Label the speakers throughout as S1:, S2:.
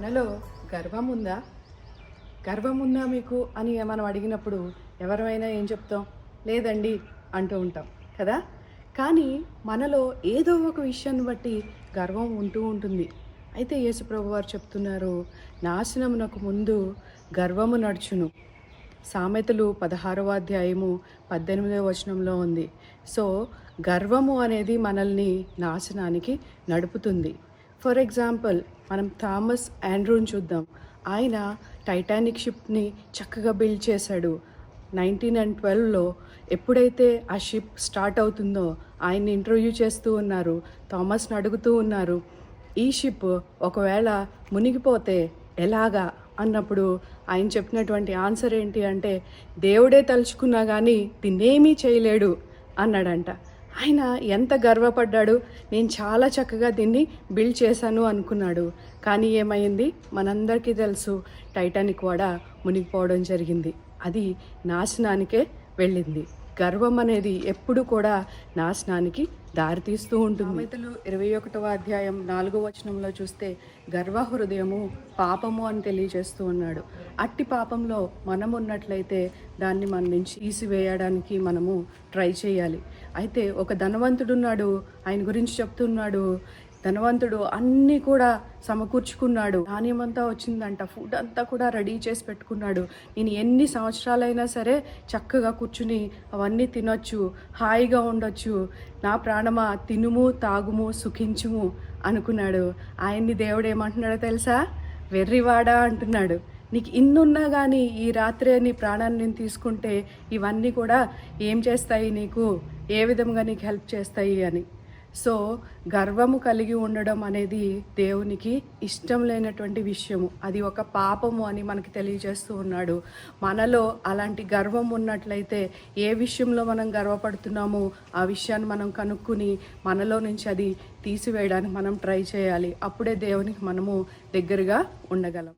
S1: మనలో గర్వం ఉందా గర్వం ఉందా మీకు అని మనం అడిగినప్పుడు ఎవరైనా ఏం చెప్తాం? లేదండి అంటూ ఉంటాం కదా? కానీ మనలో ఏదో ఒక విషయాన్ని బట్టి గర్వం ఉంటూ ఉంటుంది. అయితే యేసుప్రభు వారు చెప్తున్నారు నాశనమునకు ముందు గర్వము నడుచును. సామెతలు పదహారవ అధ్యాయము పద్దెనిమిదవ వచనంలో ఉంది. సో గర్వము అనేది మనల్ని నాశనానికి నడుపుతుంది. ఫర్ ఎగ్జాంపుల్ మనం థామస్ ఆండ్రూని చూద్దాం. ఆయన టైటానిక్ షిప్ని చక్కగా బిల్డ్ చేశాడు. నైన్టీన్ అండ్ ట్వెల్వ్లో ఎప్పుడైతే ఆ షిప్ స్టార్ట్ అవుతుందో ఆయన్ని ఇంటర్వ్యూ చేస్తూ ఉన్నారు థామస్ని అడుగుతూ ఉన్నారు ఈ షిప్ ఒకవేళ మునిగిపోతే ఎలాగా అన్నప్పుడు ఆయన చెప్పినటువంటి ఆన్సర్ ఏంటి అంటే దేవుడే తలుచుకున్నా కానీ దీన్నేమీ చేయలేడు అన్నాడంట. ఆయన ఎంత గర్వపడ్డాడు నేను చాలా చక్కగా దీన్ని బిల్డ్ చేశాను అనుకున్నాడు. కానీ ఏమైంది? మనందరికీ తెలుసు టైటానిక్ కూడా మునిగిపోవడం జరిగింది. అది నాశనానికే వెళ్ళింది. గర్వం అనేది ఎప్పుడు కూడా నాశనానికి దారితీస్తూ ఉంటుంది. సామెతలు ఇరవై ఒకటవ అధ్యాయం నాలుగో వచనంలో చూస్తే గర్వ హృదయము పాపము అని తెలియజేస్తూ ఉన్నాడు. అట్టి పాపంలో మనం ఉన్నట్లయితే దాన్ని మన నుంచి తీసివేయడానికి మనము ట్రై చేయాలి. అయితే ఒక ధనవంతుడున్నాడు ఆయన గురించి చెప్తున్నాడు ధనవంతుడు అన్నీ కూడా సమకూర్చుకున్నాడు. ధాన్యమంతా వచ్చిందంట. ఫుడ్ అంతా కూడా రెడీ చేసి పెట్టుకున్నాడు. నేను ఎన్ని సంవత్సరాలైనా సరే చక్కగా కూర్చుని అవన్నీ తినొచ్చు హాయిగా ఉండొచ్చు. నా ప్రాణమా తినుము తాగుము సుఖించుము అనుకున్నాడు. ఆయన్ని దేవుడు ఏమంటున్నాడో తెలుసా? వెర్రివాడా అంటున్నాడు. నీకు ఇన్నున్నా కానీ ఈ రాత్రే నీ ప్రాణాన్ని నేను తీసుకుంటే ఇవన్నీ కూడా ఏం చేస్తాయి నీకు? ఏ విధంగా నీకు హెల్ప్ చేస్తాయి అని. సో గర్వము కలిగి ఉండడం అనేది దేవునికి ఇష్టం లేనటువంటి విషయము. అది ఒక పాపము అని మనకి తెలియజేస్తూ ఉన్నాడు. మనలో అలాంటి గర్వం ఉన్నట్లయితే ఏ విషయంలో మనం గర్వపడుతున్నామో ఆ విషయాన్ని మనం కనుక్కుని మనలో నుంచి అది తీసివేయడానికి మనం ట్రై చేయాలి. అప్పుడే దేవునికి మనము దగ్గరగా ఉండగలం.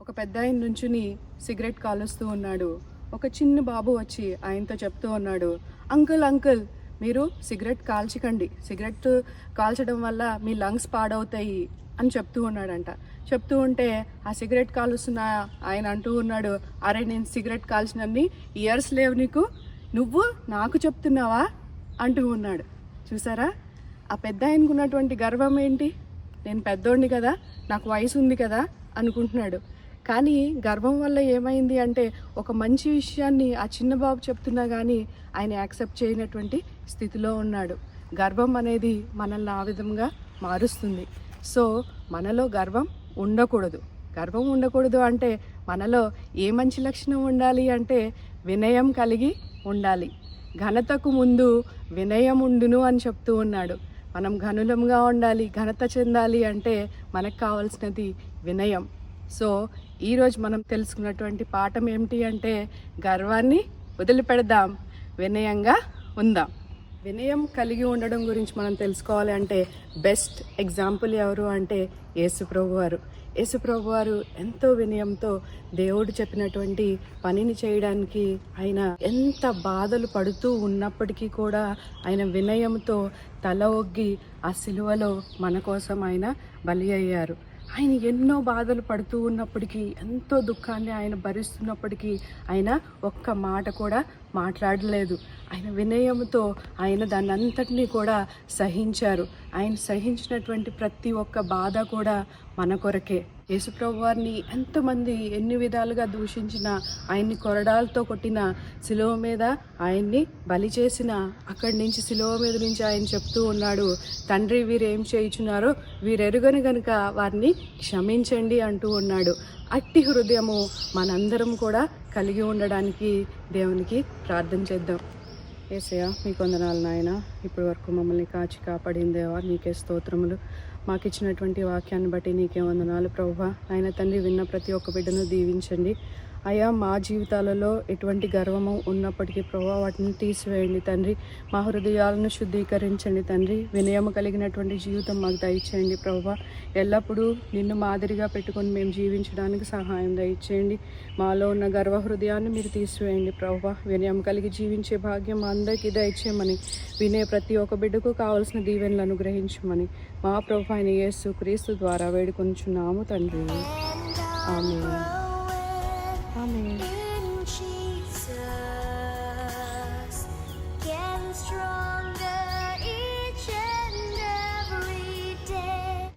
S1: ఒక పెద్ద ఆయన నుంచుని సిగరెట్ కాలుస్తూ ఉన్నాడు. ఒక చిన్న బాబు వచ్చి ఆయనతో చెప్తూ ఉన్నాడు అంకుల్ అంకుల్ మీరు సిగరెట్ కాల్చకండి. సిగరెట్ కాల్చడం వల్ల మీ లంగ్స్ పాడవుతాయి అని చెప్తూ ఉన్నాడంట. చెప్తూ ఉంటే ఆ సిగరెట్ కాలుస్తున్న ఆయన అంటూ ఉన్నాడు అరే నేను సిగరెట్ కాల్చినన్ని ఇయర్స్ లేవు నీకు నువ్వు నాకు చెప్తున్నావా? అంటూ ఉన్నాడు. చూసారా? ఆ పెద్ద ఆయనకున్నటువంటి గర్వం ఏంటి? నేను పెద్దోడిని కదా నాకు వయసు ఉంది కదా అనుకుంటున్నాడు. కానీ గర్వం వల్ల ఏమైంది అంటే ఒక మంచి విషయాన్ని ఆ చిన్న బాబు చెప్తున్నా కానీ ఆయన యాక్సెప్ట్ చేయనటువంటి స్థితిలో ఉన్నాడు. గర్వం అనేది మనల్ని ఆ విధంగా మారుస్తుంది. సో మనలో గర్వం ఉండకూడదు. గర్వం ఉండకూడదు అంటే మనలో ఏ మంచి లక్షణం ఉండాలి అంటే వినయం కలిగి ఉండాలి. ఘనతకు ముందు వినయం ఉండును అని చెప్తూ ఉన్నాడు. మనం ఘనులంగా ఉండాలి ఘనత చెందాలి అంటే మనకు కావాల్సినది వినయం. సో ఈరోజు మనం తెలుసుకున్నటువంటి పాఠం ఏమిటి అంటే గర్వాన్ని వదిలిపెడదాం వినయంగా ఉందాం. వినయం కలిగి ఉండడం గురించి మనం తెలుసుకోవాలి అంటే బెస్ట్ ఎగ్జాంపుల్ ఎవరు అంటే యేసుప్రభు వారు యేసుప్రభు వారు ఎంతో వినయంతో దేవుడు చెప్పినటువంటి పనిని చేయడానికి ఆయన ఎంత బాధలు పడుతూ ఉన్నప్పటికీ కూడా ఆయన వినయంతో తల ఒగ్గి ఆ సిలువలో మన కోసం ఆయన బలి అయ్యారు. ఆయన ఎన్నో బాధలు పడుతూ ఉన్నప్పటికీ ఎంతో దుఃఖాన్ని ఆయన భరిస్తున్నప్పటికీ ఆయన ఒక్క మాట కూడా మాట్లాడలేదు. ఆయన వినయంతో ఆయన దాన్ని అంతటినీ కూడా సహించారు. ఆయన సహించినటువంటి ప్రతి ఒక్క బాధ కూడా మన కొరకే. యేసుప్రభు వారిని ఎంతమంది ఎన్ని విధాలుగా దూషించిన ఆయన్ని కొరడాలతో కొట్టిన శిలువ మీద ఆయన్ని బలి చేసిన అక్కడి నుంచి శిలువ మీద నుంచి ఆయన చెప్తూ ఉన్నాడు తండ్రి వీరు ఏం చేయుచున్నారో వీరెరుగని గనుక వారిని క్షమించండి అంటూ ఉన్నాడు. అట్టి హృదయము మనందరం కూడా కలిగి ఉండడానికి దేవునికి ప్రార్థన చేద్దాం. ఏసయ్య మీ కొందనాలు నాయన. ఇప్పటి వరకు మమ్మల్ని కాచి కాపాడిందేవా నీకే స్తోత్రములు. మాకు ఇచ్చినటువంటి వాక్యాన్ని బట్టి నీకే వందనాలు ప్రభా. ఆయన తండ్రి విన్న ప్రతి ఒక్క బిడ్డను దీవించండి. అయా మా జీవితాలలో ఎటువంటి గర్వము ఉన్నప్పటికీ ప్రభా వాటిని తీసివేయండి తండ్రి. మా హృదయాలను శుద్ధీకరించండి తండ్రి. వినయము కలిగినటువంటి జీవితం మాకు దయచేయండి ప్రభా. ఎల్లప్పుడూ నిన్ను మాదిరిగా పెట్టుకొని మేము జీవించడానికి సహాయం దయచేయండి. మాలో ఉన్న గర్వ హృదయాన్ని మీరు తీసివేయండి ప్రభా. వినయం కలిగి జీవించే భాగ్యం మా అందరికీ దయచేయమని వినే ప్రతి ఒక్క బిడ్డకు కావలసిన దీవెనలు అనుగ్రహించమని. మా ప్రభు అయిన యేసు క్రీస్తు ద్వారా వేడుకొంచున్నాము తండ్రి. ఆమె ఆమె